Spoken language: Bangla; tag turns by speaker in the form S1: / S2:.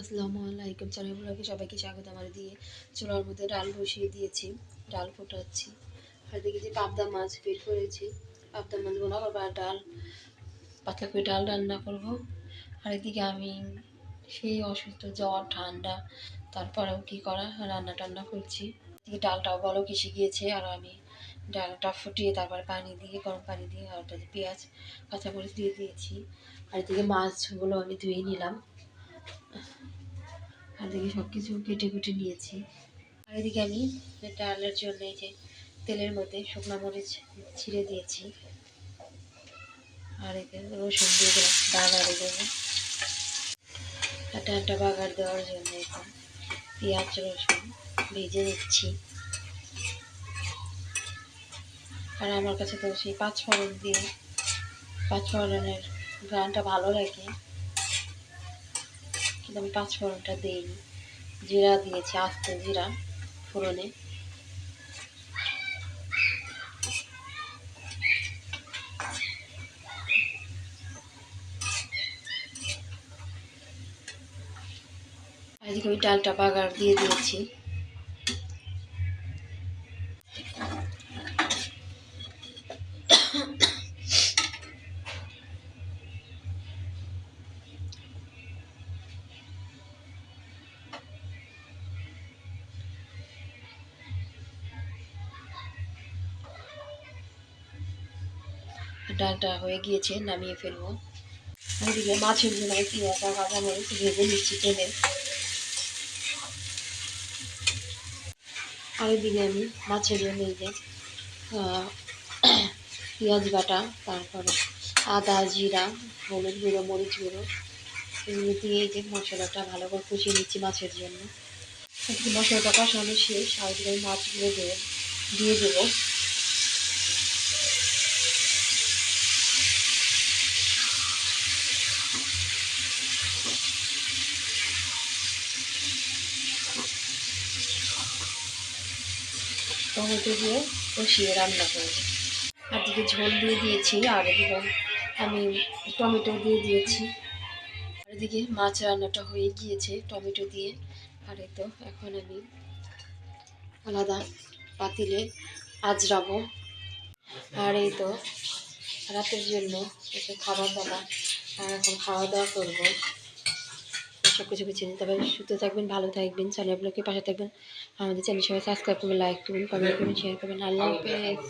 S1: আসসালামু আলাইকুম। চ্যানেল ব্লগে সবাইকে স্বাগত। আমার দিয়ে চুলার মধ্যে ডাল বসিয়ে দিয়েছি, ডাল ফোটাচ্ছি। আর দেখি যে পাবদা মাছ বের করেছি। পাবদা মাছ বোনা করব ডাল, পাতলা করে ডাল রান্না করব। আর এদিকে আমি সেই অসুস্থ, জ্বর, ঠান্ডা, তারপরেও কি করা, রান্না টান্না করছি। এদিকে ডালটাও বড় কিসে গিয়েছে, আর আমি ডালটা ফুটিয়ে তারপরে পানি দিয়ে, গরম পানি দিয়ে, আর পেঁয়াজ, কাঁচামরিচ দিয়ে দিয়েছি। আর এদিকে মাছগুলো আমি ধুয়ে নিলাম। আর এদিকে সব কিছু কেটে কুটে নিয়েছি। আর এদিকে আমি ডালের জন্য এই যে তেলের মধ্যে শুকনো মরিচ ছিঁড়ে দিয়েছি। আর এতে রসুন দিয়ে দিলাম বাগারে দেবো। আর ডালটা বাগার দেওয়ার জন্য এখন পেঁয়াজ, রসুন ভেজে নিচ্ছি। আর আমার কাছে তো সেই পাঁচ ফোড়ন দিয়ে পাঁচ ফোড়নের গানটা ভালো লাগে। কিন্তু আমি পাঁচ ফোড়নটা দিইনি। জিরা দিয়েছি, আস্ত জিরা ফোড়নে। আজকে আমি ডালটা বাগার দিয়ে দিয়েছি। ডালটা হয়ে গিয়েছে, নামিয়ে ফেলব। ওদিকে মাছের জন্য পেঁয়াজা কাঁচামরিচ ভেজে নিচ্ছি তেলে। আর ওইদিকে আমি মাছের জন্য এই যে পেঁয়াজ বাটা, তারপরে আদা, জিরা, হলুদ গুঁড়ো, মরিচ গুঁড়ো, এগুলো দিয়ে এই যে মশলাটা ভালো করে কষিয়ে নিচ্ছি মাছের জন্য। মশলাটা কষানো শেষ, আর মাছগুলো দিয়ে দিয়ে দেবো। টমেটো দিয়ে কষিয়ে রান্না করব আর দিকে ঝোল দিয়ে দিয়েছি আর এদিকে আমি টমেটো দিয়ে দিয়েছি। এদিকে মাছ রান্নাটা হয়ে গিয়েছে টমেটো দিয়ে। আর তো এখন আমি আলাদা পাতিলে আজরাবো। আর এই তো রাতের জন্য একটু খাবার দাবার। আর এখন খাওয়া দাওয়া করব। সব কিছু কিছু তবে সুস্থ থাকবেন, ভালো থাকবেন চ্যানেলগুলোকে পাশে থাকবেন। আমাদের চ্যানেল সবাই সাবস্ক্রাইব করবেন লাইক করবেন কমেন্ট করবেন শেয়ার করবেন। আল্লাহ হাফেজ।